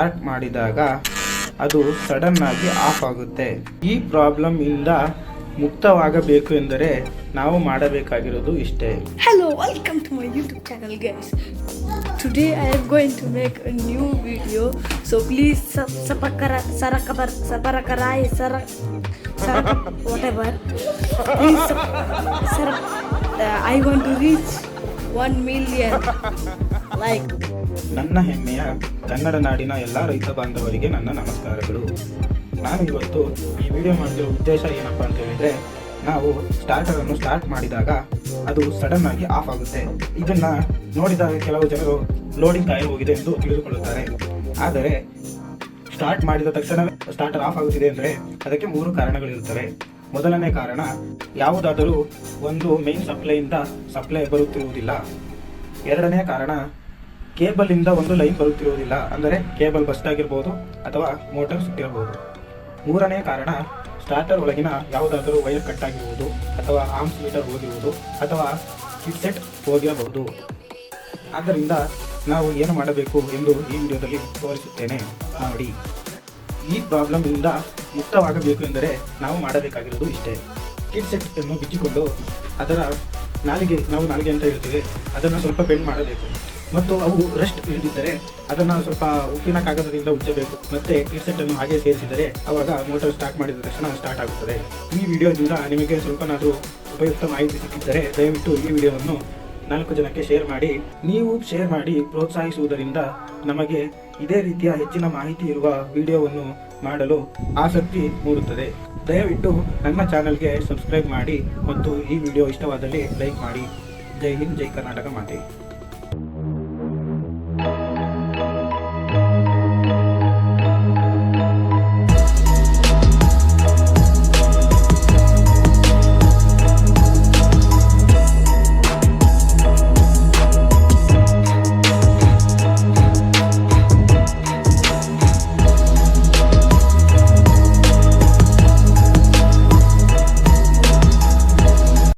Start ಮಾಡಿದಾಗ ಅದು sudden ಆಗಿ ಆಫ್ ಆಗುತ್ತೆ. ಈ ಪ್ರಾಬ್ಲಮ್ ಇಂದ ಮುಕ್ತವಾಗಬೇಕು ಎಂದರೆ ನಾವು ಮಾಡಬೇಕಾಗಿರೋದು ಇಷ್ಟೇ. Hello welcome to my YouTube channel guys today I am going to make a new video so please ಸಪಕರ ಸರಕ ಬರ್ subscribe sir whatever sir I want to reach I million like. ನನ್ನ ಹೆಮ್ಮೆಯ ಕನ್ನಡ ನಾಡಿನ ಎಲ್ಲ ರೈತ ಬಾಂಧವರಿಗೆ ನನ್ನ ನಮಸ್ಕಾರಗಳು. ನಾನು ಇವತ್ತು ಈ ವಿಡಿಯೋ ಮಾಡಿರೋ ಉದ್ದೇಶ ಏನಪ್ಪಾ ಅಂತ ಹೇಳಿದ್ರೆ ನಾವು ಸ್ಟಾರ್ಟರ್ ಅನ್ನು ಸ್ಟಾರ್ಟ್ ಮಾಡಿದಾಗ ಅದು ಸಡನ್ ಆಗಿ ಆಫ್ ಆಗುತ್ತೆ. ಇದನ್ನ ನೋಡಿದಾಗ ಕೆಲವು ಜನರು ಲೋಡಿಂಗ್ ಕಾಯಿ ಹೋಗಿದೆ ಎಂದು ತಿಳಿದುಕೊಳ್ಳುತ್ತಾರೆ. ಆದರೆ ಸ್ಟಾರ್ಟ್ ಮಾಡಿದ ತಕ್ಷಣ ಸ್ಟಾರ್ಟರ್ ಆಫ್ ಆಗುತ್ತಿದೆ ಅಂದರೆ ಅದಕ್ಕೆ ಮೂರು ಕಾರಣಗಳಿರುತ್ತವೆ. ಮೊದಲನೇ ಕಾರಣ, ಯಾವುದಾದರೂ ಒಂದು ಮೇನ್ ಸಪ್ಲೈಯಿಂದ ಸಪ್ಲೈ ಬರುತ್ತಿರುವುದಿಲ್ಲ. ಎರಡನೇ ಕಾರಣ ಕೇಬಲ್ ಇಂದ ಒಂದು ಲೈನ್ ಬರುತ್ತಿರುವುದಿಲ್ಲ. ಅಂದರೆ ಕೇಬಲ್ ಬಸ್ಟ್ ಆಗಿರ್ಬೋದು ಅಥವಾ ಮೋಟರ್ ಸುಟ್ಟಿರಬಹುದು ಮೂರನೇ ಕಾರಣ ಸ್ಟಾರ್ಟರ್ ಒಳಗಿನ ಯಾವುದಾದರೂ ವೈರ್ ಕಟ್ ಆಗಿರುವುದು ಅಥವಾ ಆರ್ಮ್ಸ್ ಮೀಟರ್ ಹೋಗಿರುವುದು ಅಥವಾ ಕಿಟ್ಸೆಟ್ ಹೋಗಿರಬಹುದು. ಆದ್ದರಿಂದ ನಾವು ಏನು ಮಾಡಬೇಕು ಎಂದು ಈ ವಿಡಿಯೋದಲ್ಲಿ ತೋರಿಸುತ್ತೇನೆ. ನೋಡಿ. ಈ ಪ್ರಾಬ್ಲಮ್ ಇಂದ ಮುಕ್ತವಾಗಬೇಕು ಎಂದರೆ ನಾವು ಮಾಡಬೇಕಾಗಿರೋದು ಇಷ್ಟೇ. ಕಿಟ್ ಸೆಟ್ ಅನ್ನು ಬಿಚ್ಚಿಕೊಂಡು ಅದರ ನಾಲಿಗೆ, ನಾವು ನಾಲಿಗೆ ಅಂತ ಹೇಳ್ತೇವೆ, ಅದನ್ನು ಸ್ವಲ್ಪ ಬೆಂಡ್ ಮಾಡಬೇಕು. ಮತ್ತು ಅವು ರೆಸ್ಟ್ ಇಳಿದಿದ್ದರೆ ಅದನ್ನು ಸ್ವಲ್ಪ ಉಪ್ಪಿನ ಕಾಗದದಿಂದ ಉಜ್ಜಬೇಕು. ಮತ್ತೆ ಕಿಟ್ ಸೆಟ್ ಅನ್ನು ಹಾಗೆ ಸೇರಿಸಿದರೆ ಅವಾಗ ಮೋಟರ್ ಸ್ಟಾರ್ಟ್ ಮಾಡಿದ ತಕ್ಷಣ ಸ್ಟಾರ್ಟ್ ಆಗುತ್ತದೆ. ಈ ವಿಡಿಯೋದಿಂದ ನಿಮಗೆ ಸ್ವಲ್ಪನಾದರೂ ಉಪಯುಕ್ತ ಮಾಹಿತಿ ಸಿಕ್ಕಿದ್ದರೆ ದಯವಿಟ್ಟು ಈ ವಿಡಿಯೋವನ್ನು ನಾಲ್ಕು ಜನಕ್ಕೆ ಶೇರ್ ಮಾಡಿ, ನೀವು ಶೇರ್ ಮಾಡಿ ಪ್ರೋತ್ಸಾಹಿಸುವುದರಿಂದ ನಮಗೆ ಇದೇ ರೀತಿಯ ಹೆಚ್ಚಿನ ಮಾಹಿತಿ ಇರುವ ವಿಡಿಯೋವನ್ನು ಮಾಡಲು ಆಸಕ್ತಿ ಮೂಡುತ್ತದೆ. ದಯವಿಟ್ಟು ನನ್ನ ಚಾನಲ್ಗೆ ಸಬ್ಸ್ಕ್ರೈಬ್ ಮಾಡಿ ಮತ್ತು ಈ ವಿಡಿಯೋ ಇಷ್ಟವಾದಲ್ಲಿ ಲೈಕ್ ಮಾಡಿ. ಜೈ ಹಿಂದ್, ಜೈ ಕರ್ನಾಟಕ ಮಾತೆ.